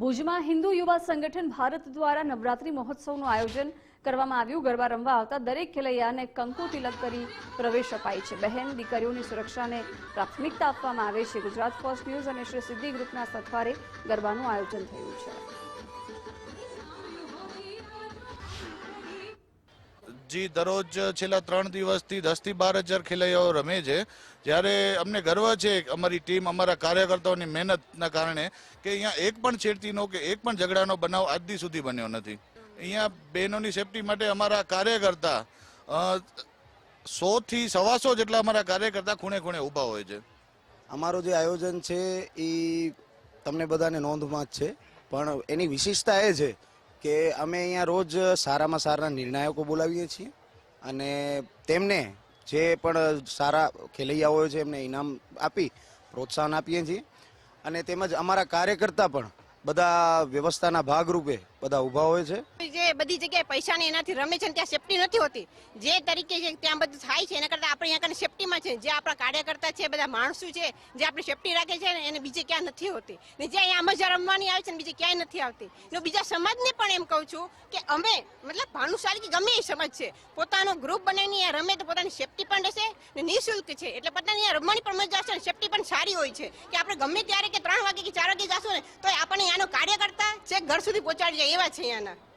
ભુજમાં હિન્દુ યુવા સંગઠન ભારત દ્વારા નવરાત્રી મહોત્સવનું આયોજન કરવામાં આવ્યું. ગરબા રમવા આવતા દરેક ખેલૈયાને કંકુ તિલક કરી પ્રવેશ અપાય છે. બહેન દીકરીઓની સુરક્ષાને પ્રાથમિકતા આપવામાં આવે છે. ગુજરાત ફર્સ્ટ ન્યૂઝ અને શ્રી સિદ્ધિ ગ્રુપના સથવારે ગરબાનું આયોજન થયું છે. જી, દરરોજ છેલ્લા ત્રણ દિવસથી દસથી બાર હજાર ખેલૈયાઓ રમે છે. જ્યારે અમને ગર્વ છે અમારી ટીમ અમારા કાર્યકર્તાઓની મહેનતના કારણે કે અહીંયા એક પણ છેડતીનો કે એક પણ ઝઘડાનો બનાવ આજ સુધી બન્યો નથી. અહીંયા બહેનોની સેફટી માટે અમારા કાર્યકર્તા સોથી સવાસો જેટલા અમારા કાર્યકર્તા ખૂણે ખૂણે ઊભા હોય છે. અમારું જે આયોજન છે એ તમને બધાને નોંધમાં જ છે. પણ એની વિશેષતા એ છે કે અમે અહીંયા રોજ સારામાં સારા નિર્ણાયકો બોલાવીએ છીએ અને તેમને જે પણ સારા ખેલૈયાઓ છે એમને ઇનામ આપી પ્રોત્સાહન આપીએ છીએ. અને તેમજ અમારા કાર્યકર્તા પણ બધા વ્યવસ્થાના ભાગરૂપે બધા ઊભા હોય છે. જે બધી જગ્યાએ પૈસાની એનાથી રમે છે ત્યાં સેફટી નથી હોતી. જે તરીકે છે ત્યાં બધું થાય છે, એના કરતાં આપણે અહીંયા સેફટીમાં છે. જે આપણા કાર્યકર્તા છે, બધા માણસો છે, જે આપણે સેફટી રાખે છે ને એને બીજે ક્યાં નથી હોતી. ને જે અહીંયા મજા રમવાની આવે છે ને બીજે ક્યાંય નથી આવતી. ને બીજા સમાજને પણ એમ કહું છું કે અમે મતલબ ભાનુશાલી કે ગમે એ સમાજ છે, પોતાનો ગ્રુપ બનાવીને રમે તો પોતાની સેફટી પણ રહેશે ને નિઃશુલ્ક છે. એટલે પોતાની રમવાની પણ મજા આવશે ને સેફટી પણ સારી હોય છે. કે આપણે ગમે ત્યારે કે ત્રણ વાગે કે ચાર વાગે જશું ને તો આપણને અહીંયાનો કાર્યકર્તા છે ઘર સુધી પહોંચાડી જાય એવા છે અહીંયાના.